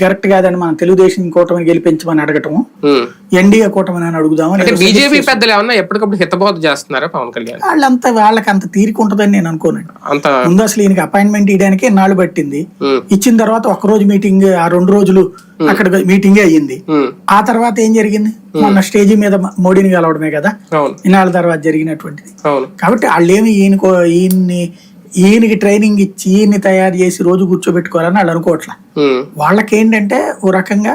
Correct కాదని మనం తెలుగుదేశం కూటమిని గెలిపించమని అడగటం. ఎన్డీఏ కూటమిని అని ఏదో బీజేపీ పెద్దలు ఏమన్నా ఎప్పటికప్పుడు హితబోధ చేస్తున్నారా పవన్ కళ్యాణ్? వాళ్ళంతా వాళ్ళకి అంత తీరిక ఉంటుందని నేను అనుకోనండి. ముందు అసలు ఈయనకి అపాయింట్మెంట్ ఇవ్వడానికి నాళ్ళు పట్టింది. ఇచ్చిన తర్వాత ఒక రోజు మీటింగ్ ఆ రెండు రోజులు అక్కడ మీటింగే అయ్యింది. ఆ తర్వాత ఏం జరిగింది? మొన్న స్టేజీ మీద మోడీని కలవడమే కదా? ఇన్నాళ్ళ తర్వాత జరిగినటువంటిది. కాబట్టి వాళ్ళేమి ఈయనకో ఈయన్ని ఈయనకి ట్రైనింగ్ ఇచ్చి ఈయన్ని తయారు చేసి రోజు కూర్చోబెట్టుకోవాలని వాళ్ళు అనుకోవట్లా ఉమ్. వాళ్ళకి ఏంటంటే ఓ రకంగా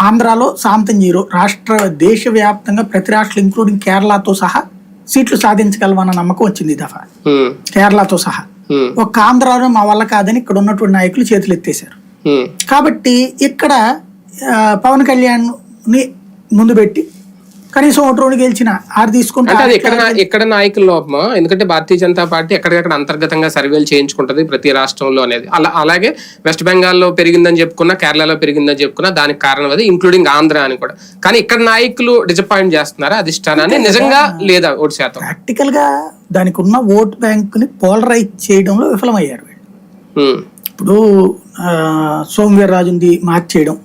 ఆంధ్రాలో శాంతం జీరో రాష్ట్ర దేశవ్యాప్తంగా ప్రతి రాష్ట్రం ఇంక్లూడింగ్ కేరళతో సహా సీట్లు సాధించగలమన్న నమ్మకం వచ్చింది ఈ దఫా. కేరళతో సహా. ఒక ఆంధ్రాలో మా వల్ల కాదని ఇక్కడ ఉన్నటువంటి నాయకులు చేతులు ఎత్తేశారు. కాబట్టి ఇక్కడ పవన్ కళ్యాణ్ని ముందు పెట్టి కనీసం ఓటు రోడ్డు గెలిచిన ఆరు తీసుకుంటే ఇక్కడ ఇక్కడ నాయకుల లోపమా? ఎందుకంటే భారతీయ జనతా పార్టీ ఎక్కడికక్కడ అంతర్గతంగా సర్వేలు చేయించుకుంటది ప్రతి రాష్ట్రంలో అనేది. అలా అలాగే వెస్ట్ బెంగాల్లో పెరిగిందని చెప్పుకున్నా కేరళలో పెరిగిందని చెప్పుకున్నా దానికి కారణం అది ఇంక్లూడింగ్ ఆంధ్ర అని కూడా. కానీ ఇక్కడ నాయకులు డిసప్పాయింట్ చేస్తున్నారా? అధిష్టానాన్ని నిజంగా లేదా ఓటు శాతం? ప్రాక్టికల్గా దానికి ఉన్న ఓట్ బ్యాంక్ని పోలరైజ్ చేయడంలో విఫలమయ్యారు. ఇప్పుడు ఆ, సోమవీర్రాజుంది మార్చేయడం.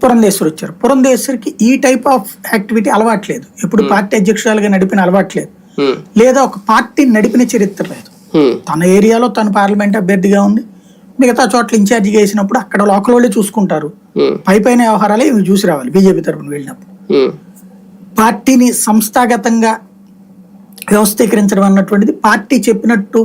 పురంధేశ్వర్ వచ్చారు పురంధేశ్వరికి ఈ టైప్ ఆఫ్ యాక్టివిటీ అలవాట్లేదు ఎప్పుడు పార్టీ అధ్యక్షురాలుగా నడిపిన అలవాట్లేదు ఉమ్. లేదా ఒక పార్టీ నడిపిన చరిత్ర లేదు ఉమ్. తన ఏరియాలో తను పార్లమెంట్ అభ్యర్థిగా ఉంది మిగతా చోట్ల ఇన్ఛార్జిగా వేసినప్పుడు అక్కడ లోకల్ వాళ్ళే చూసుకుంటారు. పై పైన వ్యవహారాలే ఇవి చూసి రావాలి బీజేపీ తరఫున వెళ్ళినప్పుడు. పార్టీని సంస్థాగతంగా వ్యవస్థీకరించడం అన్నటువంటిది పార్టీ చెప్పినట్టు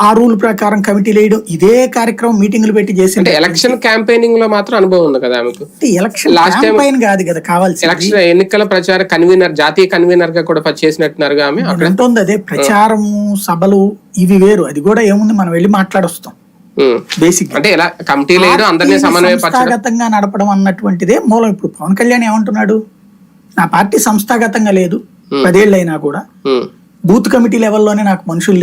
ఆ రూల్ ప్రకారం కమిటీలు వేయడం ఇదే కార్యక్రమం మీటింగులు పెట్టి చేసి అంటే ఎలక్షన్ క్యాంపెయినింగ్లో మాత్రం అనుభవం ఉంది కదా ఆమెకు? ఎలక్షన్ time- క్యాంపైన్ కాదు కదా కావాల్సింది. ఎలక్షన్ ఎన్నికల ప్రచార కన్వీనర్ జాతీయ కన్వీనర్గా కూడా పనిచేసినట్టున్నారుగా ఆమె? అక్కడ? ఉంటుంది అదే ప్రచారము సభలు ఇవి వేరు. అది కూడా ఏముంది? మనం వెళ్ళి మాట్లాడొస్తాం. బేసిక్ అంటే ఎలా? కమిటీలు వేయడం అందరినీ నడపడం అన్నటువంటిదే మూలం. ఇప్పుడు పవన్ కళ్యాణ్ ఏమంటున్నాడు? నా పార్టీ సంస్థాగతంగా లేదు. పదేళ్ళు అయినా కూడా. బూత్ కమిటీ లెవెల్లోనే నాకు మనుషులు